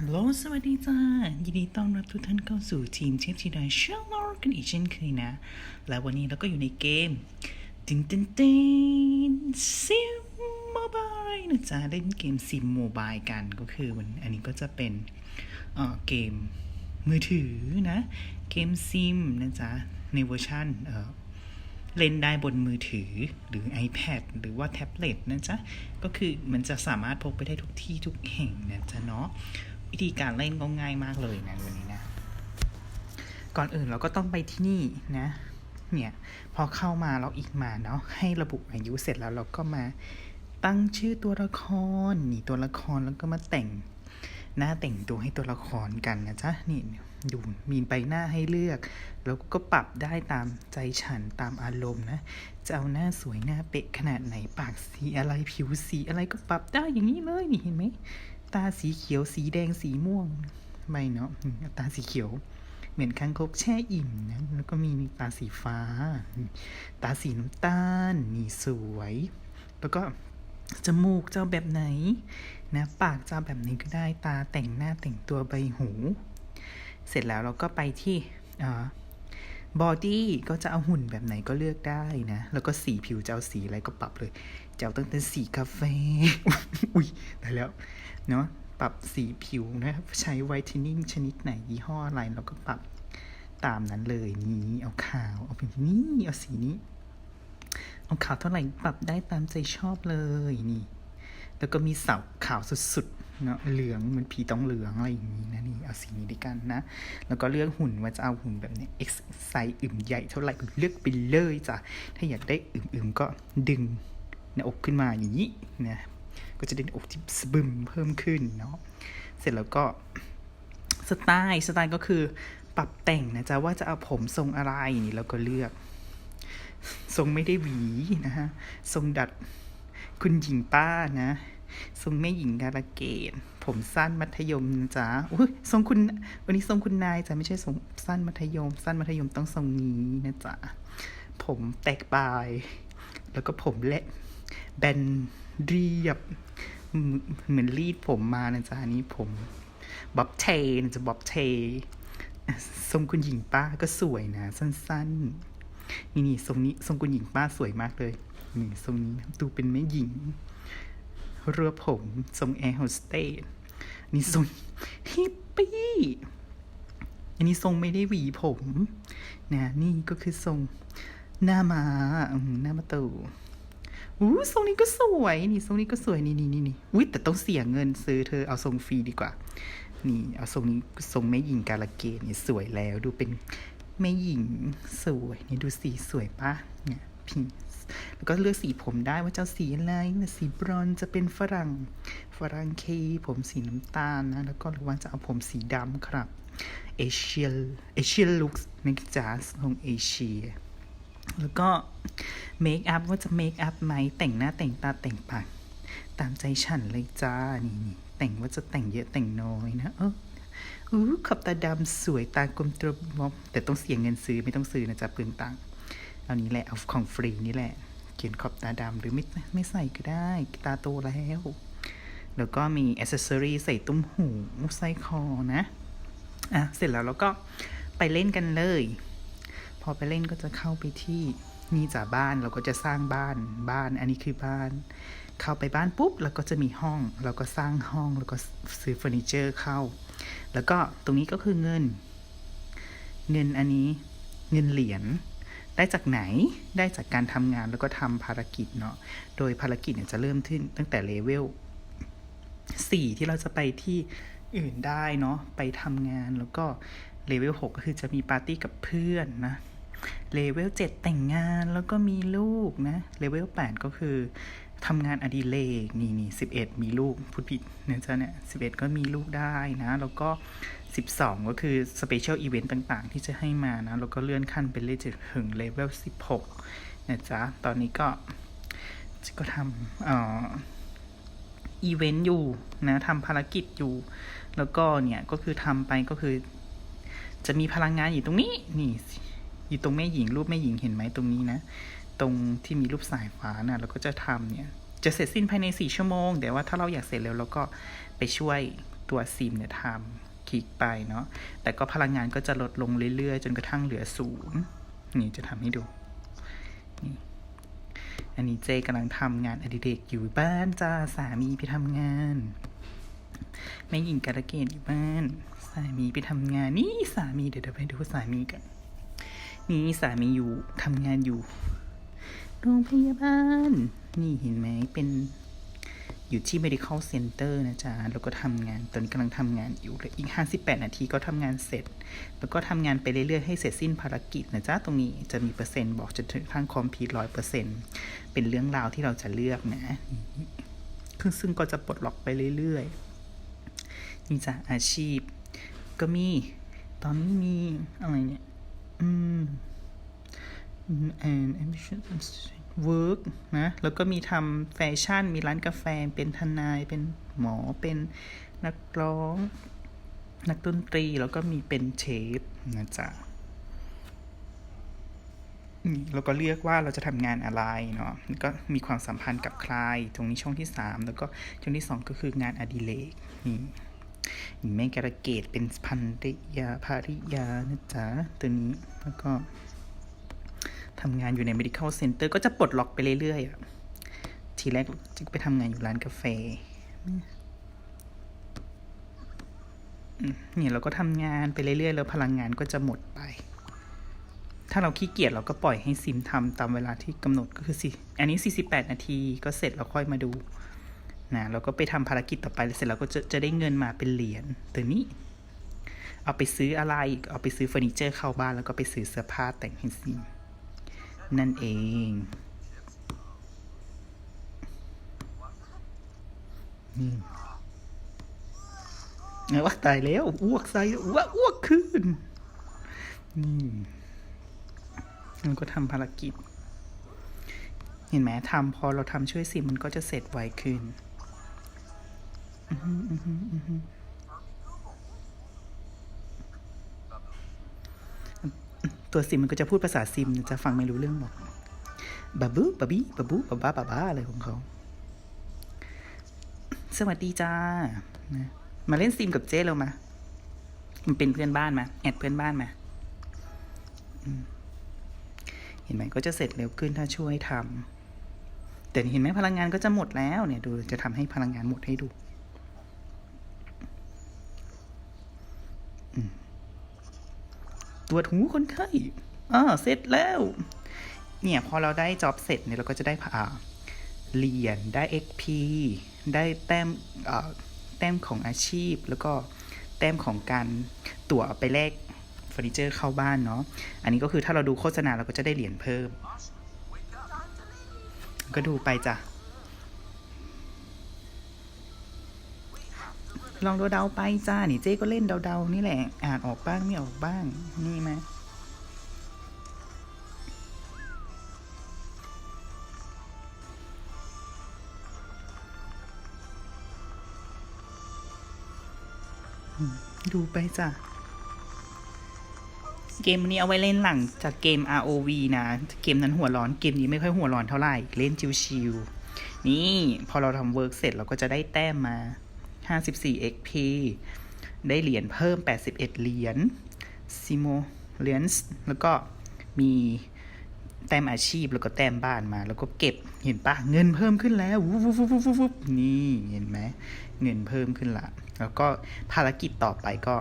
ฮัลโหลสวัสดีจ้า ยินดีต้อนรับทุกท่านเข้าสู่ทีมเชฟทีดาเชลลอร์กันอีกเช่นเคยนะ และวันนี้เราก็อยู่ในเกมตินตินตินซิมโมบายนะจ๊ะเล่นเกมซิมโมบายกันก็คือวันอันนี้ก็จะเป็นเอ่อเกมมือถือนะ เกมซิมนะจ๊ะ ในเวอร์ชันเอ่อเล่นได้บนมือถือหรือ iPad หรือว่าแท็บเล็ตนะจ๊ะ ก็คือมันจะสามารถพกไปได้ทุกที่ทุกแห่งนะจ๊ะเนาะ วิธีการเล่นก็ง่ายมากเลยนะวันนี้นะ ก่อนอื่นเราก็ต้องไปที่นี่นะ เนี่ย พอเข้ามาเราอีกมาเนาะให้ระบุอายุเสร็จแล้วเราก็มาตั้งชื่อตัวละครนี่ตัวละครแล้วก็มาแต่งหน้าแต่งตัวให้ตัวละครกันนะจ๊ะนี่ดูมีใบหน้าให้เลือก แล้วก็ปรับได้ตามใจฉันตามอารมณ์นะจะเอาหน้าสวยหน้าเป๊ะขนาดไหนปากสีอะไรผิวสีอะไรก็ปรับได้อย่างนี้เลยนี่เห็นไหม ตาสีเขียวสีแดงสีม่วง ไม่เนาะอืมตาสีเขียว เหมือนคางคกแช่อิ่มนะแล้วก็มีตาสีฟ้า ตาสีน้ำตาลนี่สวย แล้วก็จมูกจะเอาแบบไหนนะปากจะเอาแบบไหนก็ได้ตาแต่งหน้าแต่งตัวใบหู เสร็จแล้วเราก็ไปที่บอดี้ก็จะเอาหุ่นแบบไหนก็เลือกได้นะ แล้วก็สีผิวจะเอาสีอะไรก็ปรับเลยจะเอาตั้งแต่สีกาแฟ อุ้ยได้แล้ว เนาะปรับสีผิวนะใช้ไวท์เทนนิ่งชนิดไหนยี่ห้ออะไรเราก็ปรับตามนั้นเลยนี่เอาขาวเอาเป็นนี่เอาสีนี้ เอาขาวเท่าไหร่ปรับได้ตามใจชอบเลยนี่ แล้วก็มีเสาขาวสุดๆเนาะเหลืองเหมันผีต้องเหลืองอะไรอย่างนี้นะนี่เอาสีนี้ด้วยกันนะ แล้วก็เลือกหุ่นว่าจะเอาหุ่นแบบเนี้ย X ไซส์อึมใหญ่เท่าไหร่เลือกไปเลยจ้ะถ้าอยากได้อึมๆก็ดึงหน้าอกขึ้นมาอย่างนี้นะ ก็จะได้หน้าอกที่สบึมเพิ่มขึ้นเนาะเสร็จแล้วก็สไตล์สไตล์ก็คือปรับแต่งนะจ๊ะว่าจะเอาผมทรงอะไรนี่แล้วก็เลือก ทรงไม่ได้หวีนะฮะทรงดัดคุณหญิงป้านะทรงแม่หญิงการะเกดผมสั้นมัธยมนะจ๊ะอุ้ยทรงคุณ วันนี้ทรงคุณนายจ้ะไม่ใช่ทรงสั้นมัธยม สั้นมัธยมต้องทรงนี้นะจ๊ะผมแตกปลาย แล้วก็ผมและแบน เรียบ เหมือนรีดผมมานะจ๊ะอันนี้ผมบ๊อบเทนะจ๊ะบ๊อบเททรงคุณหญิงป้าก็สวยนะ สั้นๆ นี่นี่ทรงนี้ทรงคุณหญิงป้าสวยมากเลยนี่ทรงนี้ดูเป็นแม่หญิงเรือผมทรงแอร์โฮสเตสนี่ทรงฮิปปี้อันนี้ทรงไม่ได้หวีผมนะนี่ก็คือทรงหน้ามาหน้ามาตู อู้ทรงนี้ก็สวยนี่ทรงนี้ก็สวยนี่นี่นี่นี่อุ้ยแต่ต้องเสียเงินซื้อเธอเอาทรงฟรีดีกว่า นี่ เอาทรงนี้ทรงแม่หญิงกาลเกตนี่สวยแล้ว ดูเป็นแม่หญิงสวยนี่ดูสีสวยปะเนี่ยพี่แล้วก็เลือกสีผมได้ว่าจะสีอะไรสีบรอนจะเป็นฝรั่ง ฝรั่งเคผมสีน้ำตาลนะ แล้วก็หรือว่าจะเอาผมสีดำครับเอเชียเอเชียลุคนะจ๊ะของเอเชีย แล้วก็เมคอัพว่าจะเมคอัพไหมแต่งหน้าแต่งตาแต่งปากตามใจฉันเลยจ้านี่นี่แต่งว่าจะแต่งเยอะแต่งน้อยนะ เอออู้ขอบตาดำสวยตากลมตรมอมแต่ต้องเสียเงินซื้อไม่ต้องซื้อนะจ๊ะเปลืองตังค์เอานี้แหละเอาของฟรีนี่แหละ เขียนขอบตาดำหรือไม่ไม่ใส่ก็ได้ ตาโตแล้ว แล้วก็มีอ c เซอรีใส่ตุ้มหูใส่คอนะ อะ เสร็จแล้วเราก็ไปเล่นกันเลย อไปเล่นก็จะเข้าไปที่นี่จากบ้านเราก็จะสร้างบ้านบ้านอันนี้คือบ้าน เข้าไปบ้านปุ๊บเราก็จะมีห้องเราก็สร้างห้องแล้วก็ซื้อเฟอร์นิเจอร์เข้า แล้วก็ตรงนี้ก็คือเงิน เงินอันนี้เงินเหรียญได้จากไหนได้จากการทำงานแล้วก็ทำภารกิจเนาะโดยภารกิจเนี่ยจะเริ่มขึ้นตั้งแต่เลเวลสี่ที่เราจะไปที่อื่นได้เนาะไปทำงานแล้วก็เลเวลหกก็คือจะมีปาร์ตี้กับเพื่อนนะ เลเวล7แต่งงานแล้วก็มีลูกนะเลเวล8ก็คือทำงานอดิเรกนี่นี่11มีลูกพูดผิดนะจ๊ะเนี่ย11ก็มีลูกได้นะ แล้วก็12ก็คือสเปเชียลอีเวนต์ต่างๆ ที่จะให้มานะ แล้วก็เลื่อนขั้นเป็นเลเจถึงเลเวล16นะจ๊ะ ตอนนี้ก็ก็ทำเอ่ออีเวนต์อยู่นะทำภารกิจอยู่ แล้วก็เนี่ย ก็คือทำไปก็คือ จะมีพลังงานอยู่ตรงนี้นี่ อยู่ตรงแม่หญิงรูปแม่หญิงเห็นไหมตรงนี้นะ ตรงที่มีรูปสายฟ้านะ่ะเราก็จะทำเนี่ย จะเสร็จสิ้นภายในสี่ชั่วโมง แต่ว่าถ้าเราอยากเสร็จเร็วเราก็ไปช่วยตัวซิมเนี่ยทำคลิกไปเนาะ แต่ก็พลังงานก็จะลดลงเรื่อยๆ จนกระทั่งเหลือศูนย์นี่จะทำให้ดู นี่อันนี้เจกำลังทำงานอดิเรกอยู่บ้านจ้าสามีไปทำงานแม่หญิงการะเกดอยู่บ้าน สามีไปทำงานนี่สามีเดี๋ยวเดี๋ยวไปดูสามีกัน นี่สามีอยู่ทำงานอยู่ โรงพยาบาล นี่เห็นไหมเป็นอยู่ที่ medical center นะจ๊ะ แล้วก็ทำงาน ตอนนี้กำลังทำงานอยู่เหลยอีก 58 นาทีก็ทำงานเสร็จ แล้วก็ทำงานไปเรื่อย ๆ ให้เสร็จสิ้นภารกิจนะจ๊ะ ตรงนี้จะมีเปอร์เซ็นต์บอกจนถึงทางคอมพิวร้อยเปอร์เซ็นต์เป็นเรื่องราวที่เราจะเลือกนะคือซึ่งก็จะปลดล็อกไปเรื่อย ๆ นี่จ้ะอาชีพ ก็มี ตอนนี้มีอะไรเนี่ย and ambition work นะ แล้วก็มีทำแฟชั่น มีร้านกาแฟ เป็นทนาย เป็นหมอ เป็นนักร้อง นักดนตรี แล้วก็มีเป็นเชฟนะจ๊ะนี่เราก็เลือกว่าเราจะทำงานอะไรเนาะก็มีความสัมพันธ์กับใคร ตรงนี้ช่องที่สามแล้วก็ช่องที่สองก็คืองานอดิเรกนี่ แม่กระเกดเป็นพันริยาภาริยานะจ๊ะตัวนี้แล้วก็ทำงานอยู่ใน medical center ก็จะปลดล็อกไปเรื่อยๆทีแรกจะไปทำงานอยู่ร้านกาแฟเนี่ยเราก็ทำงานไปเรื่อยๆ แล้วพลังงานก็จะหมดไป ถ้าเราขี้เกียจเราก็ปล่อยให้ซิมทำตามเวลาที่กำหนดก็คือสิ อันนี้ 48 นาทีก็เสร็จแล้วค่อยมาดู นะเราก็ไปทำภารกิจต่อไปเสร็จแล้วก็จะจะได้เงินมาเป็นเหรียญตัวนี้ เอาไปซื้ออะไรอีกเอาไปซื้อเฟอร์นิเจอร์เข้าบ้านแล้วก็ไปซื้อเสื้อผ้าแต่งให้ซินั่นเองนี่ไงว่าตายแล้วอ้วกใส่อ้วกอ้วกขึ้นนี่มันก็ทำภารกิจ เห็นไหมทำพอเราทำช่วยสิมันก็จะเสร็จไวขึ้น ตัวซิมมันก็จะพูดภาษาซิม จะฟังไม่รู้เรื่องหรอกบาบูบาบี้บาบูบาบ้าบาบ้าอะไรของเขา สวัสดีจ้า มาเล่นซิมกับเจ๊เรามา มันเป็นเพื่อนบ้านมา แอดเพื่อนบ้านมาอืมเห็นไหมก็จะเสร็จเร็วขึ้นถ้าช่วยทำแต่เห็นไหมพลังงานก็จะหมดแล้วเนี่ยดูจะทำให้พลังงานหมดให้ดู ตรวจหูคนไข้อ่าเสร็จแล้ว เนี่ยพอเราได้จ็อบเสร็จเนี่ยเราก็จะได้ผ่าเหรียญได้ XP ได้แต้มเอ่อแต้มของอาชีพ แล้วก็แต้มของการตั๋วไปแลกเฟอร์นิเจอร์เข้าบ้านเนาะ อันนี้ก็คือถ้าเราดูโฆษณาเราก็จะได้เหรียญเพิ่ม ก็ดูไปจ้ะ ลองเดาๆไปจ้า นี่เจ๊ก็เล่นเดาๆนี่แหละ อ่านออกบ้างไม่ออกบ้าง นี่ไหมดูไปจ้ะ เกมนี้เอาไว้เล่นหลังจากเกม ROV นะ เกมนั้นหัวร้อน เกมนี้ไม่ค่อยหัวร้อนเท่าไหร่ เล่นชิวๆนี่ พอเราทำเวิร์กเสร็จเราก็จะได้แต้มมา 54 XP ได้เหรียญเพิ่ม 81 เหรียญซิโมเหรียญแล้วก็มีแต้มอาชีพแล้วก็แต้มบ้านมา แล้วก็เก็บเห็นปะเงินเพิ่มขึ้นแล้ววุบวุบวุบวุบนี่เห็นไหมเงินเพิ่มขึ้นละ แล้วก็ภารกิจต่อไปก็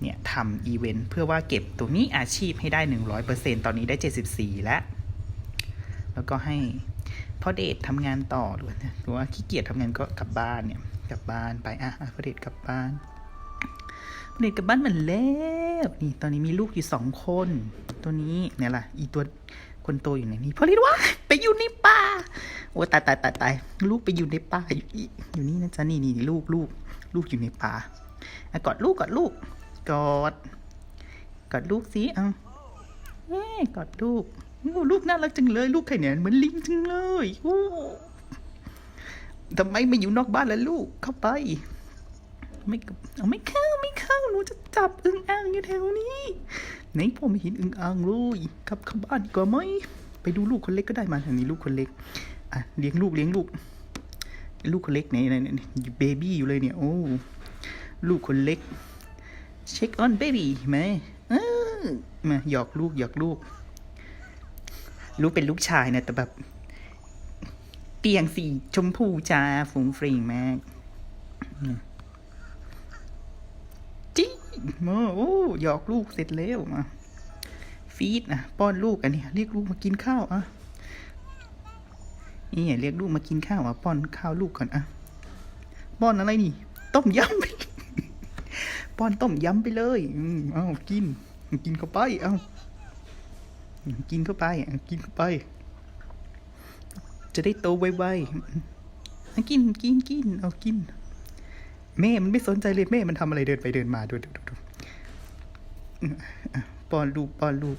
เนี่ยทำอีเวนต์เพื่อว่าเก็บตรงนี้อาชีพให้ได้ 100%ตอนนี้ได้ 74 แล้ว แล้วก็ให้ พ่อเดชทำงานต่อหรือว่าหรือว่าขี้เกียจทำงานก็กลับบ้านเนี่ยกลับบ้านไปอะพ่อเดชกลับบ้านพ่อเดชกลับบ้านเหมือนแล้วนี่ตอนนี้มีลูกอยู่สองคน ตัวนี้เนี่ยล่ะอีตัวคนโตอยู่ไหนนี่พ่อเดชว่าไปอยู่ในป่าโอ้ตายตายตายตายลูกไปอยู่ในป่าอยู่อีอยู่นี่นะจ๊ะนี่นี่ลูกลูกลูกอยู่ในป่าอะกอดลูกกอดลูกกอดกอดลูกสิเอาเอ้ยกอดลูก ลูกน่ารักจังเลย ลูกใครเนี่ยเหมือนลิงจังเลยโอ้ทำไมไม่อยู่นอกบ้านล่ะลูกเข้าไป ไม่เอาไม่เข้าไม่เข้าหนูจะจับอึ่งอ่างอยู่แถวนี้ไหนผมไม่เห็นอึ่งอ่างเลยกลับเข้าบ้านดีกว่าไหมไปดูลูกคนเล็กก็ได้มาทางนี้ลูกคนเล็กอะเลี้ยงลูกเลี้ยงลูก ลูกคนเล็กไหนไหนไหนเบบี้อยู่เลยเนี่ย โอ้ลูกคนเล็กเช็คออนเบบี้มเออมาหยอกลูกหยอกลูก ลูกเป็นลูกชายนะ แต่แบบเปียงสีชมพูจ้าฝุงฟริงมากจี้มาโอ้หยอกลูกเสร็จแล้วมาฟีดอะป้อนลูกอันนี้เรียกลูกมากินข้าวอะนี่เรียกลูกมากินข้าวอะป้อนข้าวลูกก่อนอะป้อนอะไรนี่ ต้มยำป้อนต้มยำไปเลยอืมเอากิน กินเข้าไป เอ้า กินเข้าไปกินเข้าไป จะได้โตไวๆกินกินกินเอากิน แม่มันไม่สนใจเลยแม่มันทำอะไรเดินไปเดินมาดูดูดูป้อนลูกป้อนลูก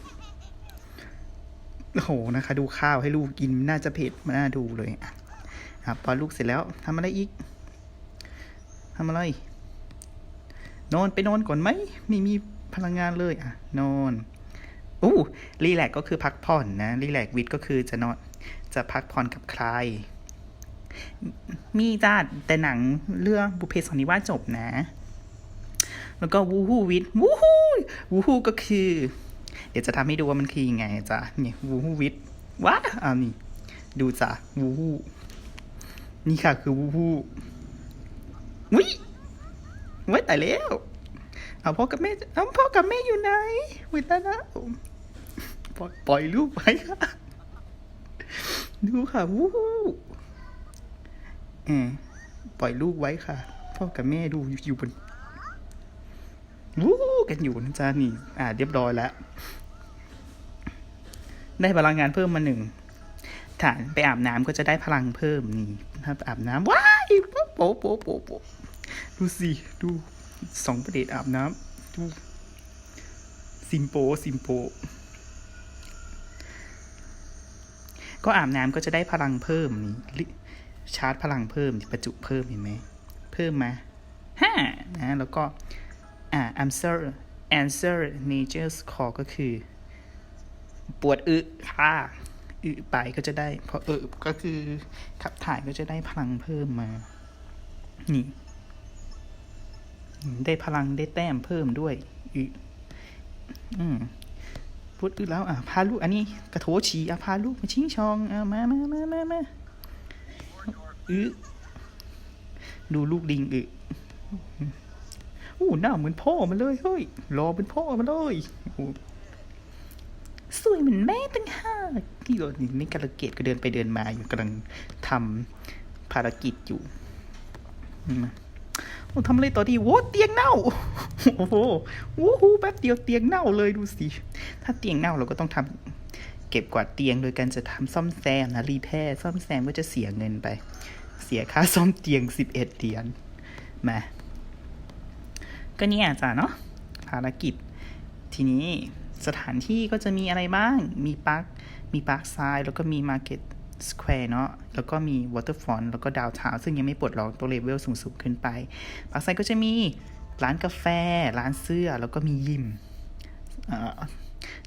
โอ้โหนะคะ ดูข้าวให้ลูกกินน่าจะเผ็ดมาน่าดูเลยอะอะป้อนลูกเสร็จแล้วทำอะไรอีกทำอะไร นอนไปนอนก่อนไหมไม่มีพลังงานเลยอะ นอน อู้รีแลกก็คือพักผ่อนนะรีแลกวิทก็คือจะนอนจะพักผ่อนกับใคร มีจ้าแต่หนังเรื่องบุเพสันนิวาสจบนะ แล้วก็วูฮูวิทวูฮูวูฮูก็คือ เดี๋ยวจะทำให้ดูว่ามันคือยังไงจ้ะเนี่ยวูฮูวิทว้าอ่านี่ดูจ้ะวูฮูนี่ค่ะคือวูฮูวิว้แต่แล้วเอาพ่อกับแม่เอาพ่อกับแม่อยู่ไหนวิตานะ ปล่อยปล่อยลูกไปค่ะดูค่ะวูฮูเออปล่อยลูกไว้ค่ะ พ่อกับแม่ดูอยู่บนวู้กันอยู่นะจ๊ะนี่ อ่า เรียบร้อยแล้ว ได้พลังงานเพิ่มมาหนึ่งถ้าไปอาบน้ำก็จะได้พลังเพิ่มนี่ถ้าอาบน้ำว้ายโป๊ะโป๊ะโป๊ะโป๊ะโป๊ะดูสิ ดูสองประเดชอาบน้ำดูซิมโปซิมโป ก็อาบน้ำก็จะได้พลังเพิ่มนี่ชาร์จพลังเพิ่มประจุเพิ่มเห็นไหมเพิ่มมาห้านะแล้วก็อ่า answer answer nature's call ก็คือ ปวดอึค่ะอึไปก็จะได้พออึก็คือขับถ่ายก็จะได้พลังเพิ่มมา นี่ ได้พลังได้แต้มเพิ่มด้วยอึอืม พูดอึแล้วอะพาลูกอันนี้กระโถฉีอะพาลูกมาชิงชองอะมามามามามาอึดูลูกลิงอึอู้หน้าเหมือนพ่อมันเลยเฮ้ยรอเป็นพ่อมันเลยสวยเหมือนแม่ตั้งห้าที่เรานี่กระเกตก็เดินไปเดินมาอยู่กำลังทำภารกิจอยู่โอ้ทำอะไรต่อดีโว้เตียงเน่า โอ้โหวู้ฮูแป๊บเดียวเตียงเน่าเลยดูสิ ถ้าเตียงเน่าเราก็ต้องทำเก็บกวาดเตียงโดยการจะทำซ่อมแซมนะรีแพร์ซ่อมแซมก็จะเสียเงินไป เสียค่าซ่อมเตียงสิบเอ็ดเหรียญมาก็เนี่ยจ้ะเนาะภารกิจ ทีนี้สถานที่ก็จะมีอะไรบ้าง มีปาร์ค มีปาร์คไซ้ายแล้วก็มีมาร์เก็ตสแควร์เนาะ แล้วก็มีวอเตอร์ฟอนแล้วก็ดาวทาวซึ่งยังไม่ปลดล็อกตัวเลเวลสูงๆขึ้นไป ปาร์คไซ้ายก็จะมีร้านกาแฟ ร้านเสื้อ แล้วก็มียิมอ่า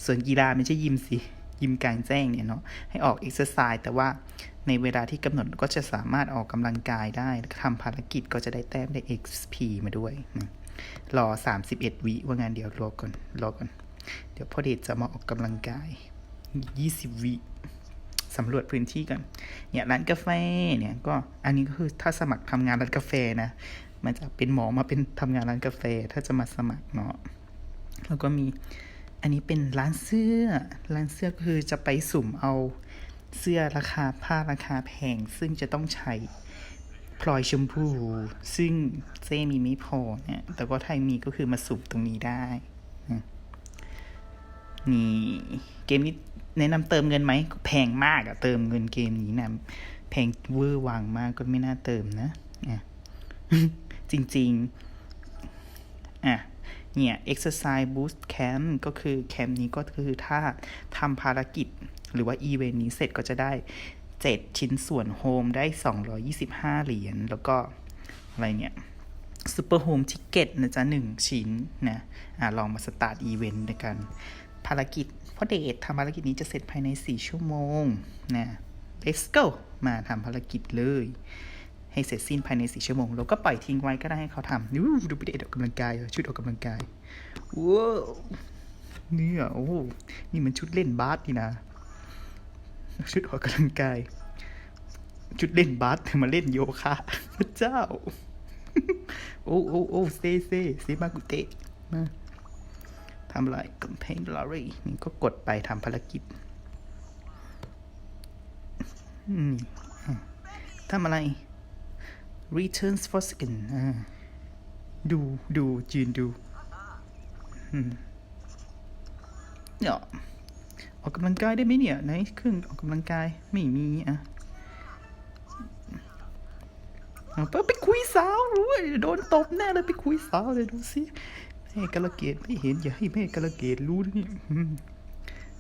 ส่วนกีฬาไม่ใช่ยิมสิ ยิมกลางแจ้งเนี่ยเนาะให้ออกเอ็กซ์ไซส์แต่ว่าในเวลาที่กำหนดก็จะสามารถออกกำลังกายได้ทำภารกิจก็จะได้แต้มได้ XP มาด้วย รอสามสิบเอ็ดวิว่างานเดียวรอก่อนรอก่อน เดี๋ยวพ่อเดชจะมาออกกำลังกายยี่สิบวิสำรวจพื้นที่กันเนี่ยร้านกาแฟเนี่ยก็อันนี้ก็คือถ้าสมัครทำงานร้านกาแฟนะ มันจะเป็นหมอมาเป็นทำงานร้านกาแฟ ถ้าจะมาสมัครเนาะแล้วก็มี อันนี้เป็นร้านเสื้อ ร้านเสื้อก็คือจะไปสุ่มเอาเสื้อราคาผ้าราคาแพง ซึ่งจะต้องใช้พลอยชมพู ซึ่งเจมีไม่พอเนี่ย แต่ก็ไทยมีก็คือมาสุ่มตรงนี้ได้ นี่เกมนี้แนะนำเติมเงินไหมแพงมากอะเติมเงินเกมนี้นะแพงเวอร์วังมากก็ไม่น่าเติมนะอะจริง ๆ อะ เนี่ย exercise boost camp ก็คือแคมป์นี้ก็คือถ้าทำภารกิจหรือว่าอีเวนต์นี้เสร็จก็จะได้ 7 ชิ้นส่วนโฮมได้ 225 เหรียญแล้วก็อะไรเนี่ยซูเปอร์โฮมทิเก็ตนะจ๊ะหนึ่งชิ้นนะอ่าลองมาสตาร์ทอีเวนต์ด้วยกันภารกิจเพราะเดททำภารกิจนี้จะเสร็จภายใน 4 ชั่วโมงนะ let's go มาทำภารกิจเลย ให้เสร็จสิ้นภายในสี่ชั่วโมงแล้วก็ปล่อยทิ้งไว้ก็ได้ให้เขาทำอู้ดูไปเด็กออกกำลังกายชุดออกกำลังกายว้าวเนี่ยโอ้โหนี่มันชุดเล่นบาสนี่นะชุดออกกำลังกาย ชุดเล่นบาสเธอมาเล่นโยคะพระเจ้า โอ้โอ้โอ้เซเซเซมากุเตะมาทำอะไรกัมเพนลอรี่นี่ก็กดไปทำภารกิจอืมอ่ทำอะไร returns for second ดูดูยืนดูเนี่ยออกกำลังกายได้ไหมเนี่ยไหนเครื่องออกกำลังกายไม่มีอะเอาไปคุยสาวรู้ยโดนตบแน่เลยไปคุยสาวเลยดูสิแม่กระเกดไม่เห็นอย่าให้แม่กระเกดรู้นี่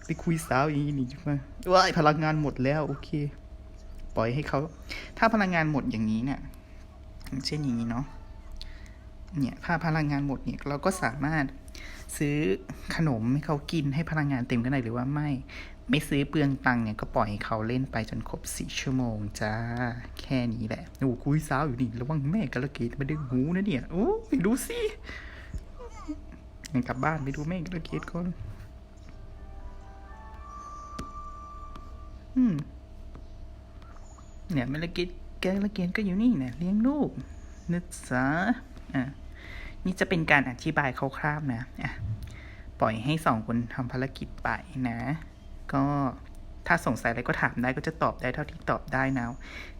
ไปคุยสาวอย่างนี้นี่จุ๊บมาว้ายพลังงานหมดแล้ว โอเค ปล่อยให้เขา ถ้าพลังงานหมดอย่างนี้เนี่ย อย่างเช่นอย่างนี้เนาะเนี่ยถ้าพลังงานหมดเนี่ยเราก็สามารถซื้อขนมให้เขากินให้พลังงานเต็มก็ได้หรือว่าไม่ไม่ซื้อเปลืองตังเนี่ยก็ปล่อยให้เขาเล่นไปจนครบสี่ชั่วโมงจ้า แค่นี้แหละโอ้คุยสาวอยู่นี่ระวังแม่กระเกดมาดึงหูนะเนี่ย โอ้ไปดูสิงั้นกลับบ้านไปดูแม่กระเกดก่อนอืมเนี่ยแม่ละเกด กละเกดก็อยู่นี่นี่ยเลี้ยงลูกนะจ๊ะอะนี่จะเป็นการอธิบายคร่าวๆนะอะปล่อยให้สองคนทำภารกิจไปนะ ก็ถ้าสงสัยอะไรก็ถามได้ก็จะตอบได้เท่าที่ตอบได้นะ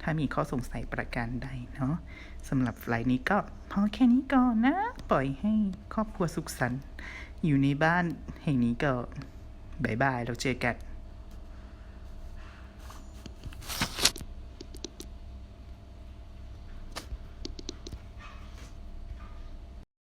ถ้ามีข้อสงสัยประการใดเนาะสำหรับไฟล์นี้ก็พอแค่นี้ก่อนนะ ปล่อยให้ครอบครัวสุขสันต์อยู่ในบ้านแห่งนี้ก็บายบายเราเจอกัน